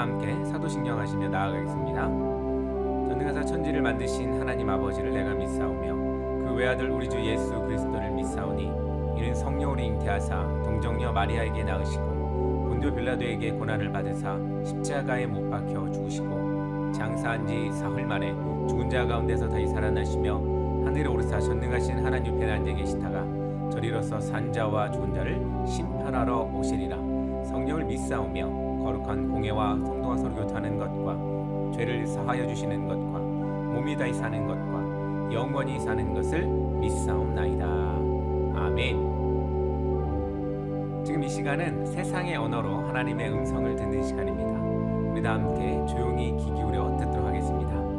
다 함께 사도신경 하시며 나아가겠습니다. 전능하사 천지를 만드신 하나님 아버지를 내가 믿사오며 그 외아들 우리 주 예수 그리스도를 믿사오니 이는 성령으로 잉태하사 동정녀 마리아에게 낳으시고 본dio 빌라도에게 고난을 받으사 십자가에 못 박혀 죽으시고 장사한 지 사흘 만에 죽은 자 가운데서 다시 살아나시며 하늘에 오르사 전능하신 하나님 옆에 앉아 계시다가 저리로서 산자와 죽은 자를 심판하러 오시리라 성령을 믿사오며 거룩한 공예와 성도와 서로 교통하는 것과 죄를 사하여 주시는 것과 몸이 다히 사는 것과 영원히 사는 것을 믿사옵나이다. 아멘. 지금 이 시간은 세상의 언어로 하나님의 음성을 듣는 시간입니다. 우리 다 함께 조용히 귀 기울여 듣도록 하겠습니다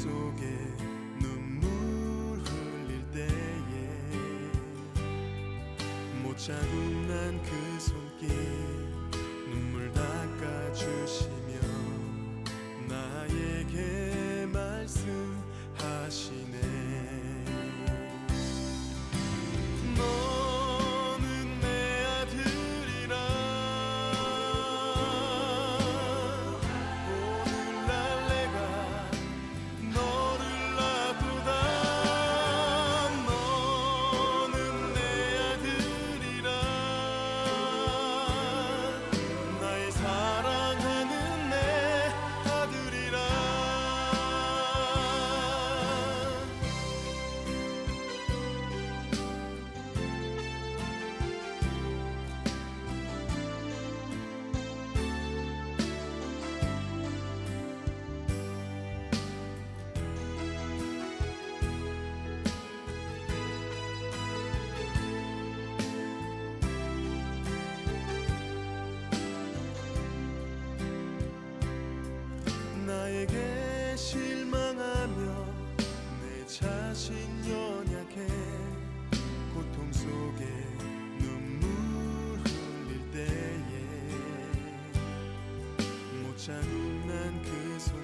속에 눈물 흘릴 때에 못 잡은 난그 손길 눈물 닦아 주시며 나에게 못 잡은 난그 손길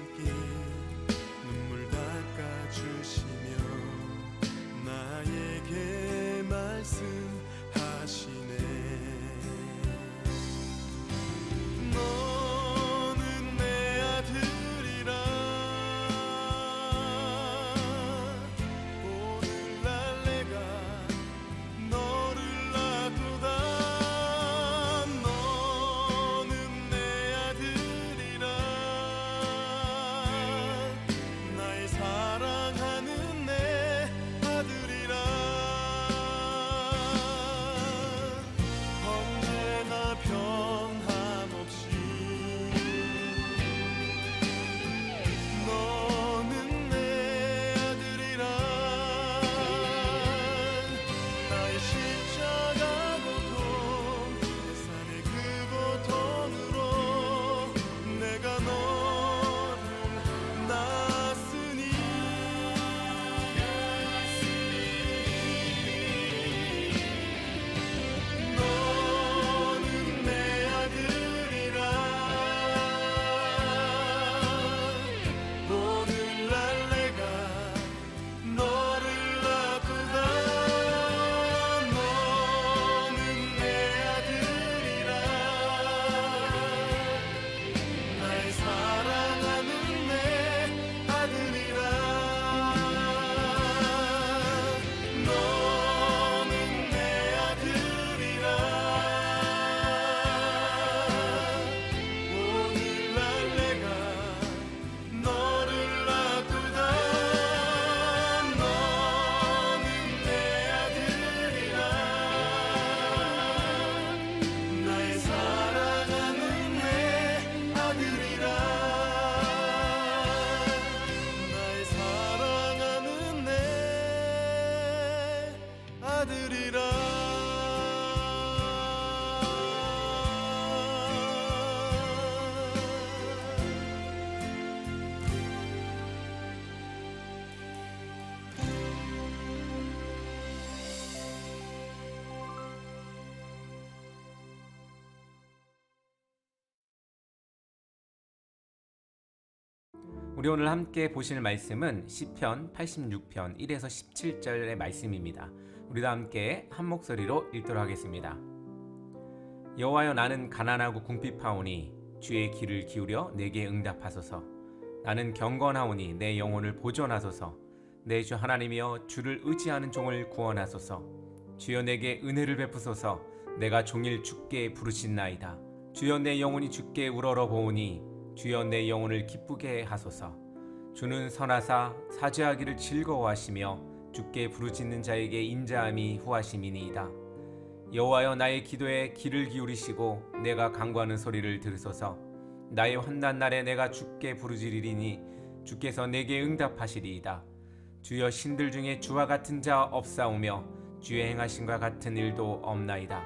우리 오늘 함께 보실 말씀은 시편 86편 1에서 17절의 말씀입니다. 우리도 함께 한 목소리로 읽도록 하겠습니다. 여호와여 나는 가난하고 궁핍하오니 주의 귀를 기울여 내게 응답하소서. 나는 경건하오니 내 영혼을 보존하소서. 내 주 하나님이여 주를 의지하는 종을 구원하소서. 주여 내게 은혜를 베푸소서. 내가 종일 주께 부르신나이다. 주여 내 영혼이 주께 우러러 보오니 주여 내 영혼을 기쁘게 하소서. 주는 선하사 사죄하기를 즐거워하시며 주께 부르짖는 자에게 인자함이 후하심이니이다. 여호와여 나의 기도에 귀를 기울이시고 내가 간구하는 소리를 들으소서. 나의 환난 날에 내가 주께 부르짖으리니 주께서 내게 응답하시리이다. 주여 신들 중에 주와 같은 자 없사오며 주의 행하심과 같은 일도 없나이다.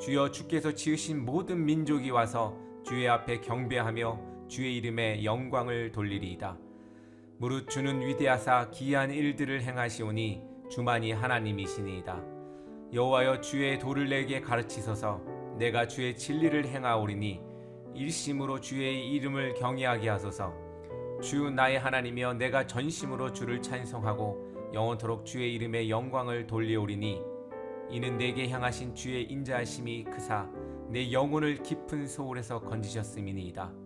주여 주께서 지으신 모든 민족이 와서 주의 앞에 경배하며 주의 이름에 영광을 돌리리이다. 무릇 주는 위대하사 기이한 일들을 행하시오니 주만이 하나님이시니이다. 여호와여 주의 도를 내게 가르치소서 내가 주의 진리를 행하오리니 일심으로 주의 이름을 경외하게 하소서 주 나의 하나님이여 내가 전심으로 주를 찬송하고 영원토록 주의 이름의 영광을 돌리오리니 이는 내게 향하신 주의 인자하심이 크사 내 영혼을 깊은 소울에서 건지셨음이니이다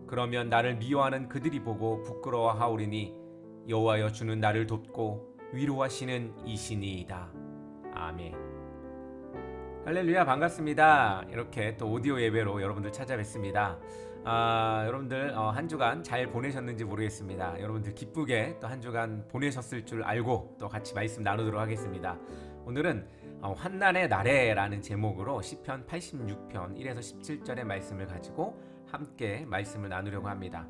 그러면 나를 미워하는 그들이 보고 부끄러워하오리니 여호와여 주는 나를 돕고 위로하시는 이신이이다 아멘. 할렐루야 반갑습니다. 이렇게 또 오디오 예배로 여러분들 찾아뵙습니다. 아, 여러분들 어, 한 주간 잘 보내셨는지 모르겠습니다. 여러분들 기쁘게 또 한 주간 보내셨을 줄 알고 또 같이 말씀 나누도록 하겠습니다. 오늘은 어, 환난의 날에라는 제목으로 시편 86편 1에서 17절의 말씀을 가지고 함께 말씀을 나누려고 합니다.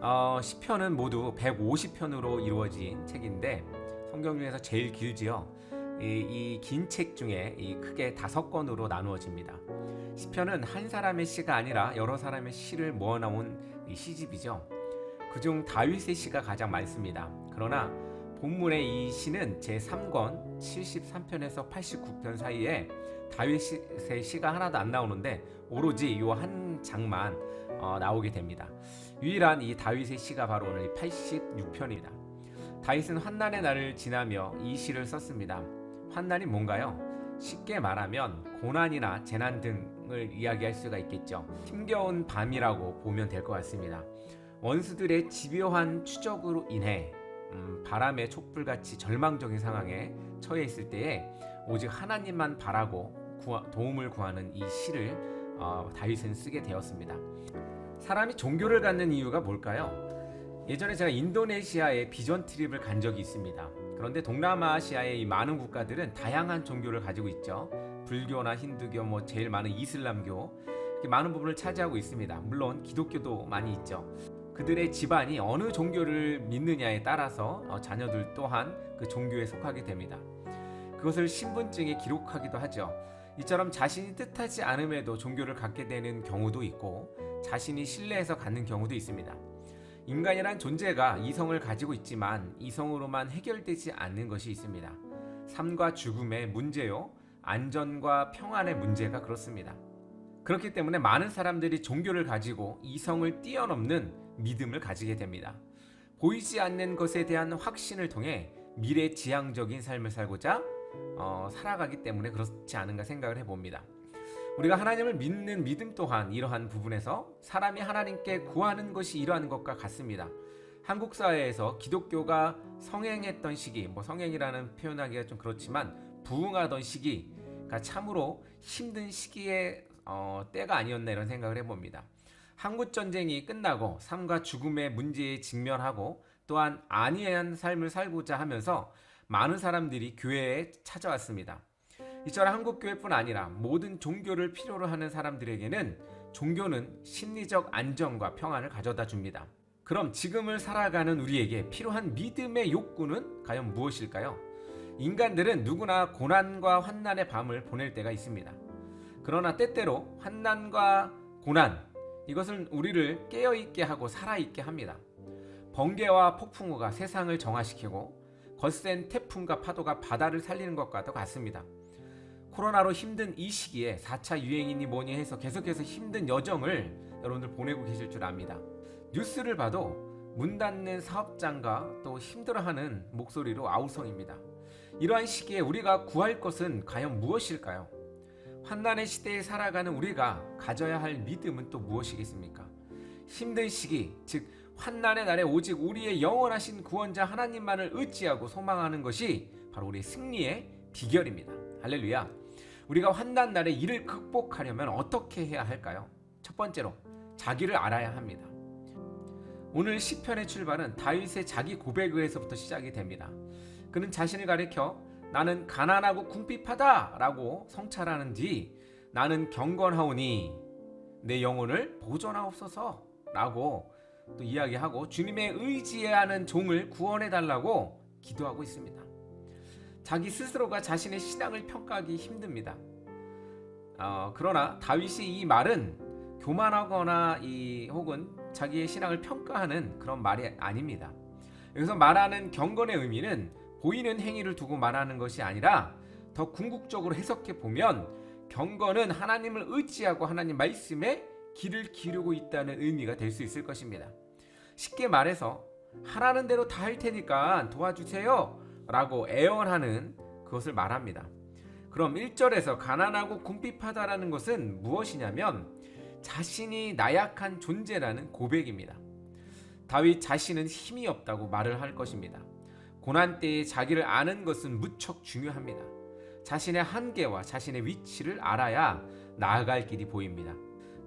어, 시편은 모두 150편으로 이루어진 책인데 성경 중에서 제일 길지요. 이 긴책 중에 이 크게 다섯 권으로 나누어집니다. 시편은 한 사람의 시가 아니라 여러 사람의 시를 모아 놓은 이 시집이죠. 그중 다윗의 시가 가장 많습니다. 그러나 본문의 이 시는 제 3권 73편에서 89편 사이에 다윗의 시가 하나도 안 나오는데 오로지 이한 장만 어, 나오게 됩니다. 유일한 이 다윗의 시가 바로 오늘 86편입니다. 다윗은 환난의 날을 지나며 이 시를 썼습니다. 환난이 뭔가요? 쉽게 말하면 고난이나 재난 등을 이야기할 수가 있겠죠. 힘겨운 밤이라고 보면 될 것 같습니다. 원수들의 집요한 추적으로 인해 음, 바람의 촛불같이 절망적인 상황에 처해 있을 때에 오직 하나님만 바라고 구하, 도움을 구하는 이 시를 어, 다윗은 쓰게 되었습니다. 사람이 종교를 갖는 이유가 뭘까요? 예전에 제가 인도네시아에 비전 트립을 간 적이 있습니다. 그런데 동남아시아의 이 많은 국가들은 다양한 종교를 가지고 있죠. 불교나 힌두교, 뭐 제일 많은 이슬람교 이렇게 많은 부분을 차지하고 있습니다. 물론 기독교도 많이 있죠. 그들의 집안이 어느 종교를 믿느냐에 따라서 어, 자녀들 또한 그 종교에 속하게 됩니다. 그것을 신분증에 기록하기도 하죠. 이처럼 자신이 뜻하지 않음에도 종교를 갖게 되는 경우도 있고 자신이 신뢰해서 갖는 경우도 있습니다. 인간이란 존재가 이성을 가지고 있지만 이성으로만 해결되지 않는 것이 있습니다. 삶과 죽음의 문제요, 안전과 평안의 문제가 그렇습니다. 그렇기 때문에 많은 사람들이 종교를 가지고 이성을 뛰어넘는 믿음을 가지게 됩니다. 보이지 않는 것에 대한 확신을 통해 미래 지향적인 삶을 살고자 어, 살아가기 때문에 그렇지 않은가 생각을 해봅니다. 우리가 하나님을 믿는 믿음 또한 이러한 부분에서 사람이 하나님께 구하는 것이 이러한 것과 같습니다. 한국 사회에서 기독교가 성행했던 시기, 뭐 성행이라는 표현하기가 좀 그렇지만 부흥하던 시기가 참으로 힘든 시기의 어, 때가 아니었나 이런 생각을 해봅니다. 한국 전쟁이 끝나고 삶과 죽음의 문제에 직면하고 또한 안위한 삶을 살고자 하면서 많은 사람들이 교회에 찾아왔습니다. 이처럼 한국 교회뿐 아니라 모든 종교를 필요로 하는 사람들에게는 종교는 심리적 안정과 평안을 가져다 줍니다. 그럼 지금을 살아가는 우리에게 필요한 믿음의 욕구는 과연 무엇일까요? 인간들은 누구나 고난과 환난의 밤을 보낼 때가 있습니다. 그러나 때때로 환난과 고난 이것은 우리를 깨어 있게 하고 살아 있게 합니다. 번개와 폭풍우가 세상을 정화시키고 거센 태풍과 파도가 바다를 살리는 것과도 같습니다. 코로나로 힘든 이 시기에 4차 유행이니 뭐니 해서 계속해서 힘든 여정을 여러분들 보내고 계실 줄 압니다. 뉴스를 봐도 문 닫는 사업장과 또 힘들어하는 목소리로 아우성입니다. 이러한 시기에 우리가 구할 것은 과연 무엇일까요? 환난의 시대에 살아가는 우리가 가져야 할 믿음은 또 무엇이겠습니까? 힘든 시기, 즉 환난의 날에 오직 우리의 영원하신 구원자 하나님만을 의지하고 소망하는 것이 바로 우리의 승리의 비결입니다. 할렐루야. 우리가 환난 날에 이를 극복하려면 어떻게 해야 할까요? 첫 번째로 자기를 알아야 합니다. 오늘 시편의 출발은 다윗의 자기 고백에서부터 시작이 됩니다. 그는 자신을 가리켜 나는 가난하고 궁핍하다라고 성찰하는 뒤 나는 경건하오니 내 영혼을 보존하옵소서라고 또 이야기하고 주님의 의지하는 종을 구원해 달라고 기도하고 있습니다. 자기 스스로가 자신의 신앙을 평가하기 힘듭니다. 어, 그러나 다윗이 이 말은 교만하거나 이 혹은 자기의 신앙을 평가하는 그런 말이 아닙니다. 여기서 말하는 경건의 의미는 보이는 행위를 두고 말하는 것이 아니라 더 궁극적으로 해석해 보면 경건은 하나님을 의지하고 하나님 말씀에 길을 기르고 있다는 의미가 될 수 있을 것입니다. 쉽게 말해서 하라는 대로 다 할 테니까 도와주세요 라고 애원하는 그것을 말합니다. 그럼 1절에서 가난하고 궁핍하다라는 것은 무엇이냐면 자신이 나약한 존재라는 고백입니다. 다윗 자신은 힘이 없다고 말을 할 것입니다. 고난 때에 자기를 아는 것은 무척 중요합니다. 자신의 한계와 자신의 위치를 알아야 나아갈 길이 보입니다.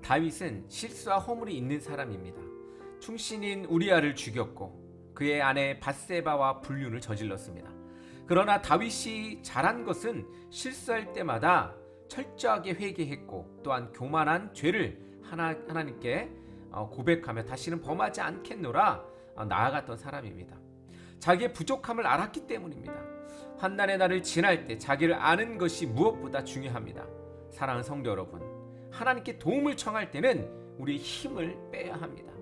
다윗은 실수와 허물이 있는 사람입니다. 충신인 우리아를 죽였고 그의 아내 바세바와 불륜을 저질렀습니다. 그러나 다윗이 잘한 것은 실수할 때마다 철저하게 회개했고 또한 교만한 죄를 하나, 하나님께 어, 고백하며 다시는 범하지 않겠노라 어, 나아갔던 사람입니다. 자기의 부족함을 알았기 때문입니다. 환난의 날을 지날 때 자기를 아는 것이 무엇보다 중요합니다. 사랑하는 성도 여러분, 하나님께 도움을 청할 때는 우리의 힘을 빼야 합니다.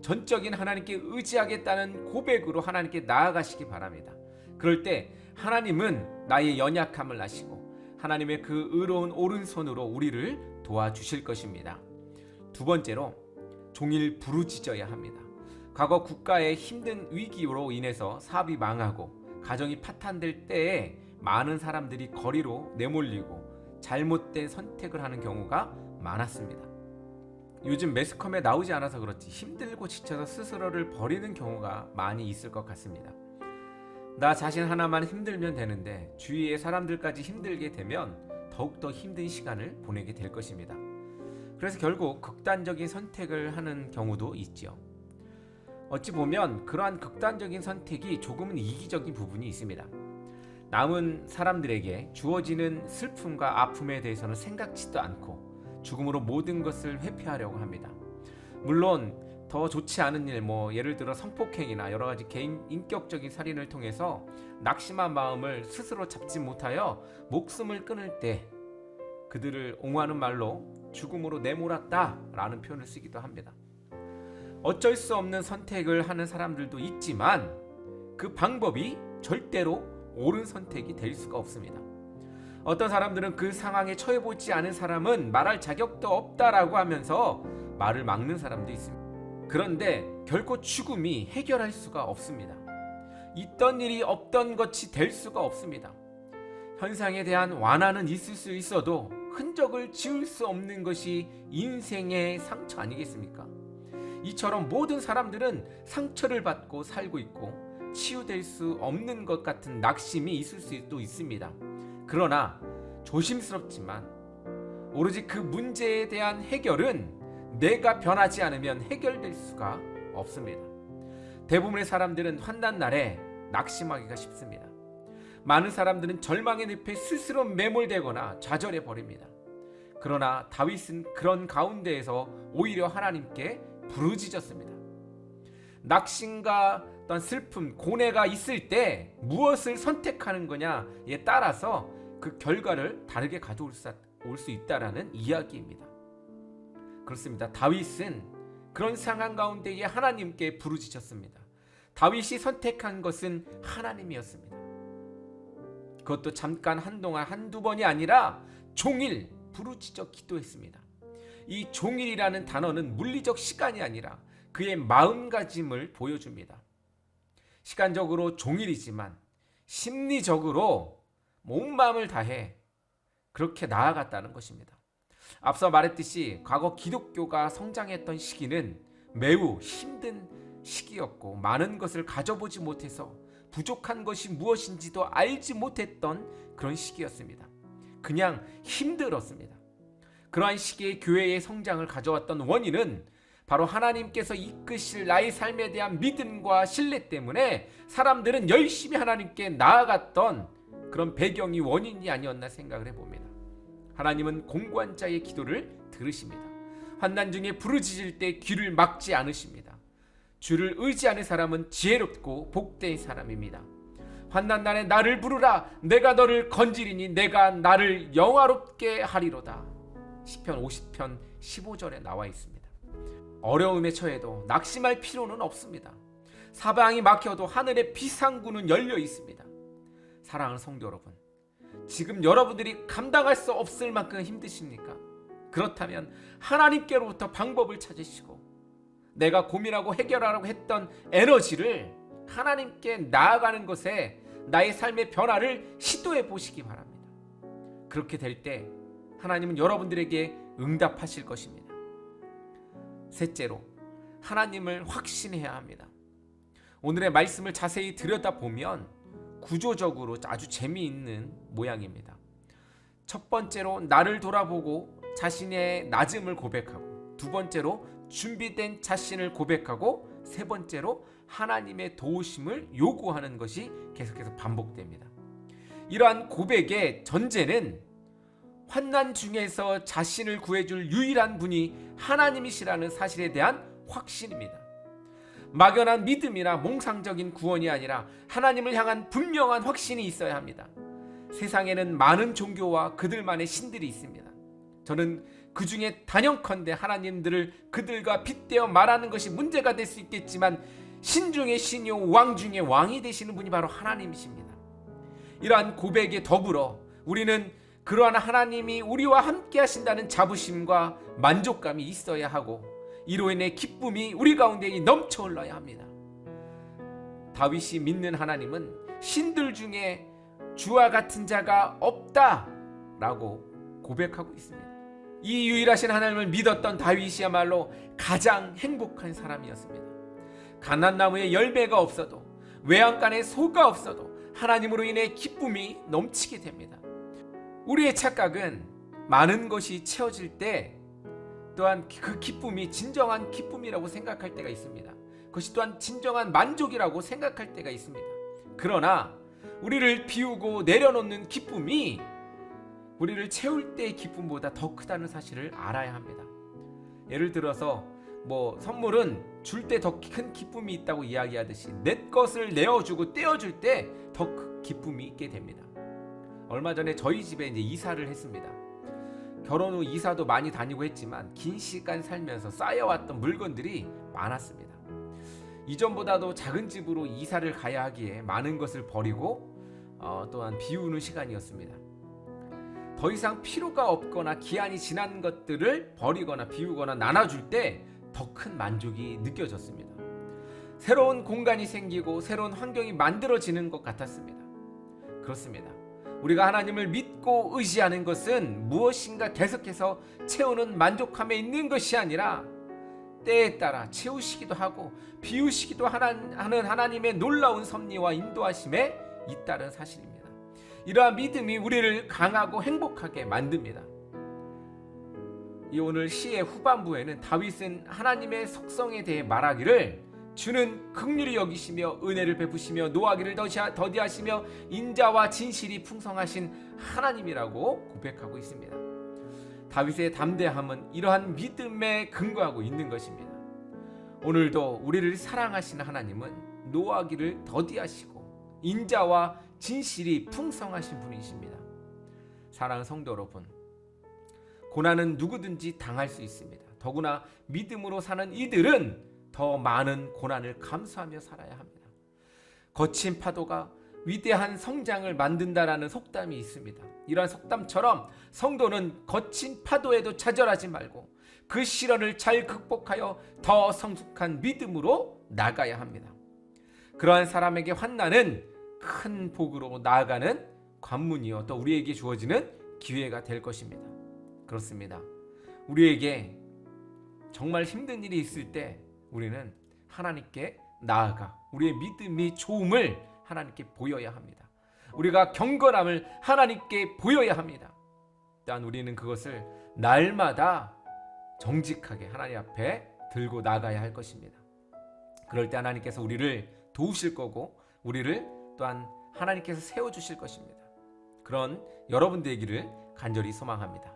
전적인 하나님께 의지하겠다는 고백으로 하나님께 나아가시기 바랍니다. 그럴 때 하나님은 나의 연약함을 아시고 하나님의 그 의로운 오른손으로 우리를 도와주실 것입니다. 두 번째로 종일 부르짖어야 합니다. 과거 국가의 힘든 위기로 인해서 사업이 망하고 가정이 파탄될 때에 많은 사람들이 거리로 내몰리고 잘못된 선택을 하는 경우가 많았습니다. 요즘 매스컴에 나오지 않아서 그렇지 힘들고 지쳐서 스스로를 버리는 경우가 많이 있을 것 같습니다. 나 자신 하나만 힘들면 되는데 주위의 사람들까지 힘들게 되면 더욱더 힘든 시간을 보내게 될 것입니다. 그래서 결국 극단적인 선택을 하는 경우도 있지요. 어찌 보면 그러한 극단적인 선택이 조금은 이기적인 부분이 있습니다. 남은 사람들에게 주어지는 슬픔과 아픔에 대해서는 생각지도 않고 죽음으로 모든 것을 회피하려고 합니다. 물론 더 좋지 않은 일, 뭐 예를 들어 성폭행이나 여러 가지 개인 인격적인 살인을 통해서 낙심한 마음을 스스로 잡지 못하여 목숨을 끊을 때 그들을 옹호하는 말로 죽음으로 내몰았다라는 표현을 쓰기도 합니다. 어쩔 수 없는 선택을 하는 사람들도 있지만 그 방법이 절대로 옳은 선택이 될 수가 없습니다. 어떤 사람들은 그 상황에 처해 보지 않은 사람은 말할 자격도 없다라고 하면서 말을 막는 사람도 있습니다. 그런데 결코 죽음이 해결할 수가 없습니다. 있던 일이 없던 것이 될 수가 없습니다. 현상에 대한 완화는 있을 수 있어도 흔적을 지울 수 없는 것이 인생의 상처 아니겠습니까? 이처럼 모든 사람들은 상처를 받고 살고 있고 치유될 수 없는 것 같은 낙심이 있을 수도 있습니다. 그러나 조심스럽지만 오로지 그 문제에 대한 해결은 내가 변하지 않으면 해결될 수가 없습니다. 대부분의 사람들은 환난 날에 낙심하기가 쉽습니다. 많은 사람들은 절망의 늪에 스스로 매몰되거나 좌절해 버립니다. 그러나 다윗은 그런 가운데에서 오히려 하나님께 부르짖었습니다. 낙심과 어떤 슬픔, 고뇌가 있을 때 무엇을 선택하는 거냐에 따라서 그 결과를 다르게 가져올 수, 있다라는 이야기입니다. 그렇습니다. 다윗은 그런 상황 가운데에 하나님께 부르짖었습니다. 다윗이 선택한 것은 하나님이었습니다. 그것도 잠깐 한동안 한두 번이 아니라 종일 부르짖어 기도했습니다. 이 종일이라는 단어는 물리적 시간이 아니라 그의 마음가짐을 보여줍니다. 시간적으로 종일이지만 심리적으로 온 마음을 다해 그렇게 나아갔다는 것입니다. 앞서 말했듯이 과거 기독교가 성장했던 시기는 매우 힘든 시기였고 많은 것을 가져보지 못해서 부족한 것이 무엇인지도 알지 못했던 그런 시기였습니다. 그냥 힘들었습니다. 그러한 시기에 교회의 성장을 가져왔던 원인은 바로 하나님께서 이끄실 나의 삶에 대한 믿음과 신뢰 때문에 사람들은 열심히 하나님께 나아갔던 그런 배경이 원인이 아니었나 생각을 해봅니다. 하나님은 공고한 자의 기도를 들으십니다. 환난 중에 부르짖을 때 귀를 막지 않으십니다. 주를 의지하는 사람은 지혜롭고 복된 사람입니다. 환난 날에 나를 부르라 내가 너를 건지리니 내가 나를 영화롭게 하리로다. 시편 50편 15절에 나와 있습니다. 어려움에 처해도 낙심할 필요는 없습니다. 사방이 막혀도 하늘의 비상구는 열려 있습니다. 사랑하는 성도 여러분, 지금 여러분들이 감당할 수 없을 만큼 힘드십니까? 그렇다면 하나님께로부터 방법을 찾으시고 내가 고민하고 해결하라고 했던 에너지를 하나님께 나아가는 것에 나의 삶의 변화를 시도해 보시기 바랍니다. 그렇게 될 때 하나님은 여러분들에게 응답하실 것입니다. 셋째로 하나님을 확신해야 합니다. 오늘의 말씀을 자세히 들여다보면 구조적으로 아주 재미있는 모양입니다. 첫 번째로 나를 돌아보고 자신의 낮음을 고백하고 두 번째로 준비된 자신을 고백하고 세 번째로 하나님의 도우심을 요구하는 것이 계속해서 반복됩니다. 이러한 고백의 전제는 환난 중에서 자신을 구해줄 유일한 분이 하나님이시라는 사실에 대한 확신입니다. 막연한 믿음이나 몽상적인 구원이 아니라 하나님을 향한 분명한 확신이 있어야 합니다. 세상에는 많은 종교와 그들만의 신들이 있습니다. 저는 그 중에 단연컨대 하나님들을 그들과 빗대어 말하는 것이 문제가 될 수 있겠지만 신 중의 신이요 왕 중의 왕이 되시는 분이 바로 하나님이십니다. 이러한 고백에 더불어 우리는 그러한 하나님이 우리와 함께 하신다는 자부심과 만족감이 있어야 하고 이로 인해 기쁨이 우리 가운데 넘쳐 흘러야 합니다. 다윗이 믿는 하나님은 신들 중에 주와 같은 자가 없다라고 고백하고 있습니다. 이 유일하신 하나님을 믿었던 다윗이야말로 가장 행복한 사람이었습니다. 가난나무에 열매가 없어도 외양간에 소가 없어도 하나님으로 인해 기쁨이 넘치게 됩니다. 우리의 착각은 많은 것이 채워질 때 또한 그 기쁨이 진정한 기쁨이라고 생각할 때가 있습니다. 그것이 또한 진정한 만족이라고 생각할 때가 있습니다. 그러나 우리를 비우고 내려놓는 기쁨이 우리를 채울 때의 기쁨보다 더 크다는 사실을 알아야 합니다. 예를 들어서 뭐 선물은 줄 때 더 큰 기쁨이 있다고 이야기하듯이 내 것을 내어주고 떼어줄 때더 기쁨이 있게 됩니다. 얼마 전에 저희 집에 이제 이사를 했습니다. 결혼 후 이사도 많이 다니고 했지만 긴 시간 살면서 쌓여왔던 물건들이 많았습니다. 이전보다도 작은 집으로 이사를 가야 하기에 많은 것을 버리고 어, 또한 비우는 시간이었습니다. 더 이상 필요가 없거나 기한이 지난 것들을 버리거나 비우거나 나눠줄 때 더 큰 만족이 느껴졌습니다. 새로운 공간이 생기고 새로운 환경이 만들어지는 것 같았습니다. 그렇습니다. 우리가 하나님을 믿고 의지하는 것은 무엇인가 계속해서 채우는 만족함에 있는 것이 아니라 때에 따라 채우시기도 하고 비우시기도 하는 하나님의 놀라운 섭리와 인도하심에 있다는 사실입니다. 이러한 믿음이 우리를 강하고 행복하게 만듭니다. 이 오늘 시의 후반부에는 다윗은 하나님의 속성에 대해 말하기를 주는 극률이 여기시며 은혜를 베푸시며 노하기를 더디하시며 인자와 진실이 풍성하신 하나님이라고 고백하고 있습니다. 다윗의 담대함은 이러한 믿음에 근거하고 있는 것입니다. 오늘도 우리를 사랑하시는 하나님은 노하기를 더디하시고 인자와 진실이 풍성하신 분이십니다. 사랑하는 성도 여러분, 고난은 누구든지 당할 수 있습니다. 더구나 믿음으로 사는 이들은 더 많은 고난을 감수하며 살아야 합니다. 거친 파도가 위대한 성장을 만든다라는 속담이 있습니다. 이러한 속담처럼 성도는 거친 파도에도 좌절하지 말고 그 시련을 잘 극복하여 더 성숙한 믿음으로 나가야 합니다. 그러한 사람에게 환난은 큰 복으로 나아가는 관문이요 또 우리에게 주어지는 기회가 될 것입니다. 그렇습니다. 우리에게 정말 힘든 일이 있을 때 우리는 하나님께 나아가 우리의 믿음이 좋음을 하나님께 보여야 합니다. 우리가 경건함을 하나님께 보여야 합니다. 또한 우리는 그것을 날마다 정직하게 하나님 앞에 들고 나가야 할 것입니다. 그럴 때 하나님께서 우리를 도우실 거고 우리를 또한 하나님께서 세워 주실 것입니다. 그런 여러분 되기를 간절히 소망합니다.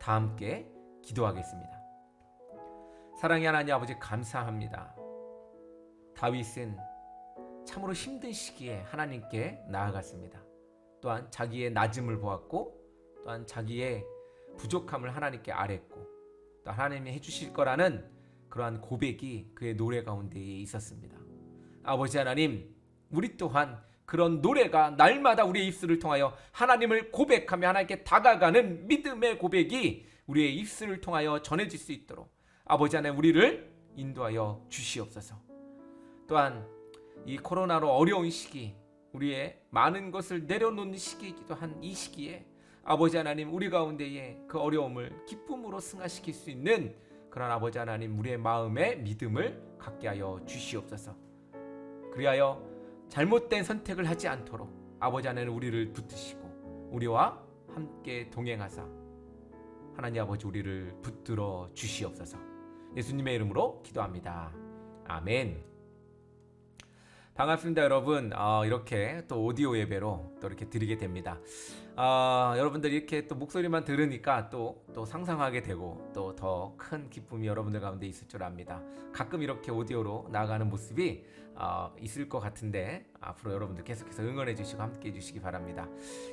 다 함께 기도하겠습니다. 사랑의 하나님 아버지 감사합니다. 다윗은 참으로 힘든 시기에 하나님께 나아갔습니다. 또한 자기의 낮음을 보았고 또한 자기의 부족함을 하나님께 아랬고 또 하나님이 해주실 거라는 그러한 고백이 그의 노래 가운데에 있었습니다. 아버지 하나님, 우리 또한 그런 노래가 날마다 우리의 입술을 통하여 하나님을 고백하며 하나님께 다가가는 믿음의 고백이 우리의 입술을 통하여 전해질 수 있도록 아버지 하나님 우리를 인도하여 주시옵소서. 또한 이 코로나로 어려운 시기, 우리의 많은 것을 내려놓는 시기이기도 한 이 시기에 아버지 하나님 우리 가운데에 그 어려움을 기쁨으로 승화시킬 수 있는 그런 아버지 하나님 우리의 마음에 믿음을 갖게 하여 주시옵소서. 그리하여 잘못된 선택을 하지 않도록 아버지 하나님 우리를 붙드시고 우리와 함께 동행하사 하나님 아버지 우리를 붙들어 주시옵소서. 예수님의 이름으로 기도합니다. 아멘. 반갑습니다, 여러분. 어, 이렇게 또 오디오 예배로 또 이렇게 드리게 됩니다. 어, 여러분들이 이렇게 또 목소리만 들으니까 또, 또 상상하게 되고 또 더 큰 기쁨이 여러분들 가운데 있을 줄 압니다. 가끔 이렇게 오디오로 나아가는 모습이 어, 있을 것 같은데 앞으로 여러분들 계속해서 응원해 주시고 함께 해 주시기 바랍니다.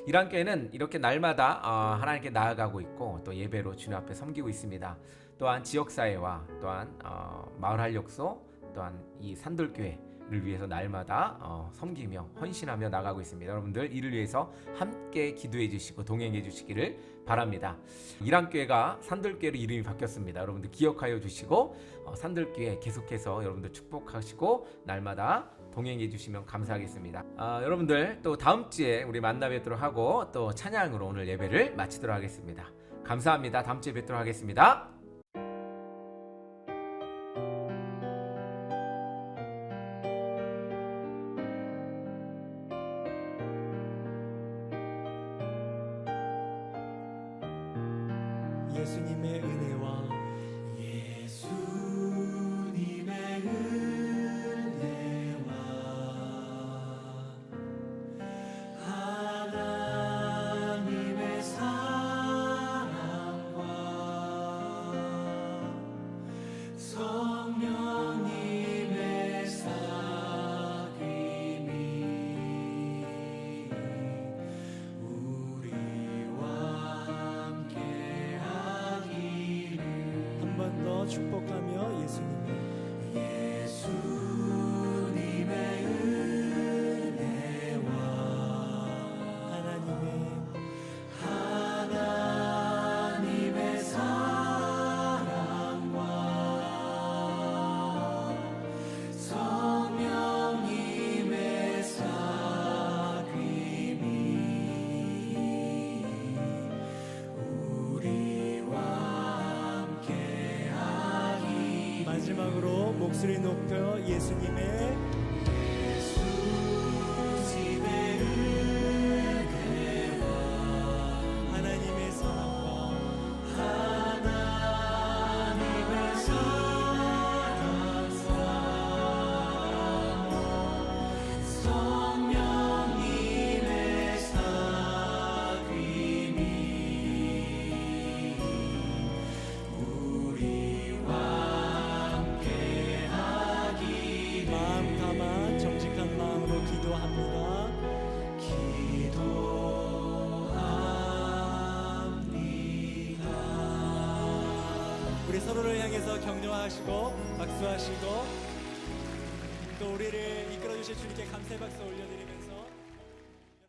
이란 교회는 이렇게 날마다 어, 하나님께 나아가고 있고 또 예배로 주님 앞에 섬기고 있습니다. 또한 지역사회와 또한 어, 마을활력소 또한 이 산돌교회 를 위해서 날마다 어, 섬기며 헌신하며 나가고 있습니다. 여러분들 이를 위해서 함께 기도해 주시고 동행해 주시기를 바랍니다. 이랑교회가 산들교회로 이름이 바뀌었습니다. 여러분들 기억하여 주시고 어, 산들교회 계속해서 여러분들 축복하시고 날마다 동행해 주시면 감사하겠습니다. 아, 여러분들 또 다음 주에 우리 만나 뵙도록 하고 또 찬양으로 오늘 예배를 마치도록 하겠습니다. 감사합니다. 다음 주에 뵙도록 하겠습니다. 목소리 높여 예수님의 우리를 이끌어 주실 주님께 감사의 박수 올려드립니다.